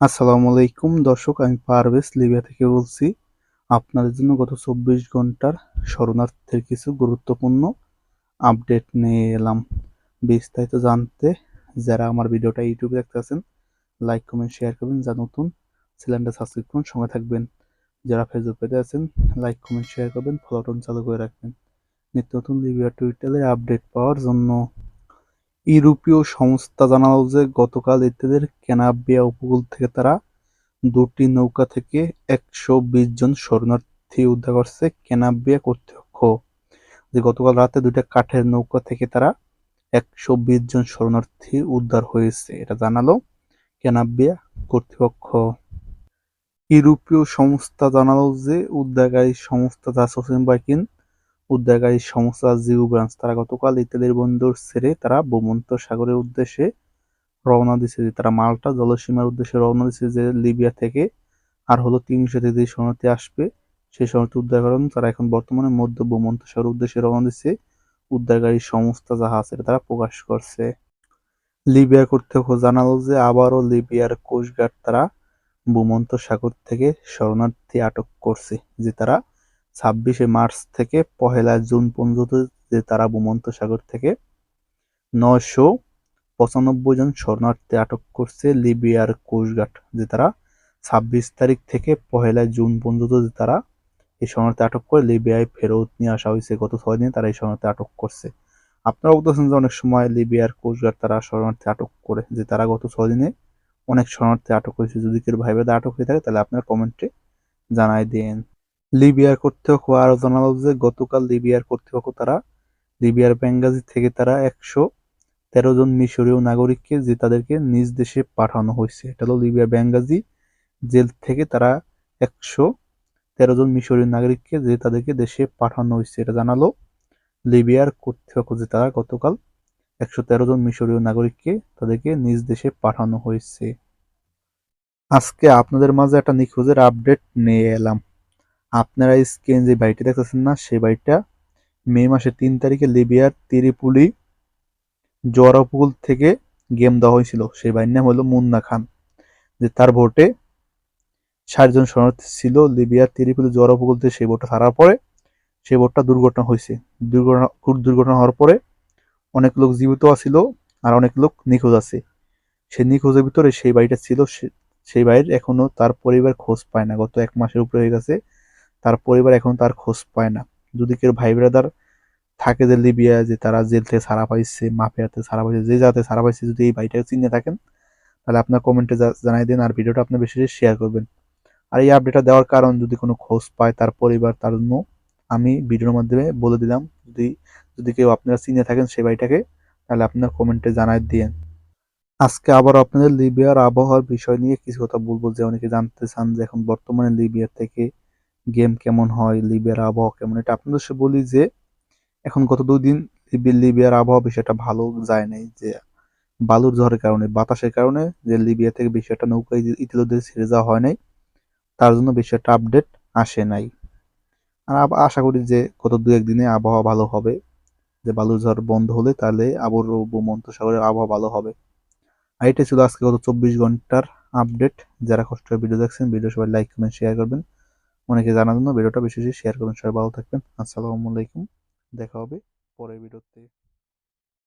আসসালামু আলাইকুম। দর্শক, আমি পারভেজ লিবিয়া থেকে বলছি, আপনাদের জন্য গত চব্বিশ ঘণ্টার শরণার্থীর কিছু গুরুত্বপূর্ণ আপডেট নিয়ে এলাম। বিস্তারিত জানতে যারা আমার ভিডিওটা ইউটিউবে দেখতে আছেন, লাইক, কমেন্ট, শেয়ার করবেন। যা নতুন, চ্যানেলটা সাবস্ক্রাইব করুন, সঙ্গে থাকবেন। যারা ফেসবুকে আছেন, লাইক, কমেন্ট, শেয়ার করবেন ফলোটন চালু করে রাখবেন। নিত্য নতুন লিবিয়া টুইটারে আপডেট পাওয়ার জন্য ইউরোপীয় সংস্থা জানালো যে গতকাল ইত্যাদের ক্যানাবিয়া উপকূল থেকে তারা দুটি নৌকা থেকে একশো বিশ জন শরণার্থী উদ্ধার করছে ক্যানাবিয়া কর্তৃপক্ষ। যে গতকাল রাতে দুইটা কাঠের নৌকা থেকে তারা একশো বিশ জন শরণার্থী উদ্ধার হয়েছে, এটা জানালো ক্যানাবিয়া কর্তৃপক্ষ। ইউরোপীয় সংস্থা জানালো যে উদ্ধারকারী সংস্থা জাসোসিন বাইকিন উদ্ধারকারী সংস্থা জিও ব্রাঞ্চ তারা গতকাল ইতালির বন্দর ছেড়ে তারা ভূমন্ত সাগরের উদ্দেশ্যে রওনা দিছে যে তারা মাল্টা জলসীমার উদ্দেশ্যে রওনা দিছে যে লিবিয়া থেকে, আর হলো তিনশো থেকে শরণার্থী আসবে, সেই শরণার্থী উদ্ধারকরণ তারা এখন বর্তমানে মধ্য ভূমন্ত সাগর উদ্দেশ্যে রওনা দিচ্ছে উদ্ধারকারী সংস্থা জাহাজ এটা তারা প্রকাশ করছে। লিবিয়ার কর্তৃপক্ষ জানালো যে আবারও লিবিয়ার কোস্টগার্ড তারা ভূমন্ত সাগর থেকে শরণার্থী আটক করছে, যে তারা ছাব্বিশে মার্চ থেকে পহেলা জুন পর্যন্ত যে তারা ভূমন্ত সাগর থেকে নয়শো পঁচানব্বই জন শরণার্থী আটক করছে লিবিয়ার কোস্টগার্ড, যে তারা ছাব্বিশ তারিখ থেকে পহেলা জুন পর্যন্ত যে তারা এই শরণার্থী আটক করে লিবিয়ায় ফেরত নিয়ে আসা হয়েছে। গত ছয় দিনে তারা এই শরণার্থী আটক করছে। আপনারা বলতেছেন যে অনেক সময় লিবিয়ার কোস্টগার্ড তারা শরণার্থী আটক করে, যে তারা গত ছয় দিনে অনেক শরণার্থী আটক করেছে যদি কেউ ভাই আটক হয়ে থাকে, তাহলে আপনার কমেন্টে জানাই দিন। লিবিয়ার কর্তৃপক্ষ আরও জানালো যে গতকাল লিবিয়ার কর্তৃপক্ষ তারা লিবিয়ার বেঙ্গাজি থেকে তারা একশো তেরো জন মিশরীয় নাগরিককে যে তাদেরকে নিজ দেশে পাঠানো হয়েছে। এটা হলো লিবিয়ার বেঙ্গাজি জেল থেকে তারা একশো তেরো জন মিশরীয় নাগরিককে যে তাদেরকে দেশে পাঠানো হয়েছে। এটা জানালো লিবিয়ার কর্তৃপক্ষ যে তারা গতকাল একশো তেরো জন মিশরীয় নাগরিককে তাদেরকে নিজ দেশে পাঠানো হয়েছে। আজকে আপনাদের মাঝে একটা নিখোঁজের আপডেট নিয়ে এলাম। আপনারা স্ক্রিন যে বাড়িটি দেখতেছেন না, সেই বাড়িটা মে মাসের তিন তারিখে লিবিয়ার তিরিপুলি জোয়ারা উপকূল থেকে গেম দেওয়া হয়েছিল। সেই বাড়ির নাম হলো মুন্না খান, যে তার ভোটে ষাট জন শরণার্থী ছিল লিবিয়ার তিরিপুলি উপকূল থেকে সেই ভোটটা হারার পরে সেই ভোটটা দুর্ঘটনা হয়েছে। দুর্ঘটনা দুর্ঘটনা হওয়ার পরে অনেক লোক জীবিত আছিল আর অনেক লোক নিখোঁজ আছে। সেই নিখোঁজের ভিতরে সেই বাড়িটা ছিল সেই বাড়ির এখনও তার পরিবার খোঁজ পায় না। গত এক মাসের উপরে হয়ে গেছে। তার পরিবার এখন তার খোঁজ পায় না। যদি কেউ ভাই ব্রাদার থাকে যে লিবিয়া, যে তারা জেল থেকে সারা পাইছে মাফিয়াতে সারা পাইছে, যে যাতে সারা পাইছে যদি এই ভাইটাকে চিনে থাকেন, তাহলে আপনার কমেন্টে জানাই দিন আর ভিডিওটা আপনি বেশি শেয়ার করবেন। আর এই আপডেটটা দেওয়ার কারণ যদি কোনো খোঁজ পায় তার পরিবার, তার জন্য আমি ভিডিওর মাধ্যমে বলে দিলাম। যদি যদি কেউ আপনারা চিনে থাকেন সেই ভাইটাকে, তাহলে আপনার কমেন্টে জানাই দিন আজকে আবার আপনাদের লিবিয়ার আবহাওয়ার বিষয় নিয়ে কিছু কথা বলব যে অনেকে জানতে চান যে এখন বর্তমানে লিবিয়া থেকে গেম কেমন হয় লিবিয়ার আবহাওয়া কেমন, এটা আপনাদের সে বলি যে, এখন গত দুই দিন লিবিয়ার আবহাওয়া বিষয়টা ভালো যায় নাই, যে বালুর ঝড়ের কারণে, বাতাসের কারণে, যে লিবিয়া থেকে বেশি একটা নৌকা ইতিমধ্যে ছেড়ে যাওয়া হয় নাই, তার জন্য একটা আপডেট আসে নাই। আর আশা করি যে গত দু একদিনে আবহাওয়া ভালো হবে, যে বালুর ঝড় বন্ধ হলে তাহলে আবার সাগরের আবহাওয়া ভালো হবে। আর এটা ছিল আজকে গত চব্বিশ ঘণ্টার আপডেট যারা কষ্ট ভিডিও দেখছেন ভিডিও সবাই লাইক কমেন্ট শেয়ার করবেন। অনেকে জানার জন্য ভিডিওটা বেশি বেশি শেয়ার করুন সবাই ভালো থাকবেন। আসসালামু আলাইকুম, দেখা হবে পরের ভিডিওতে।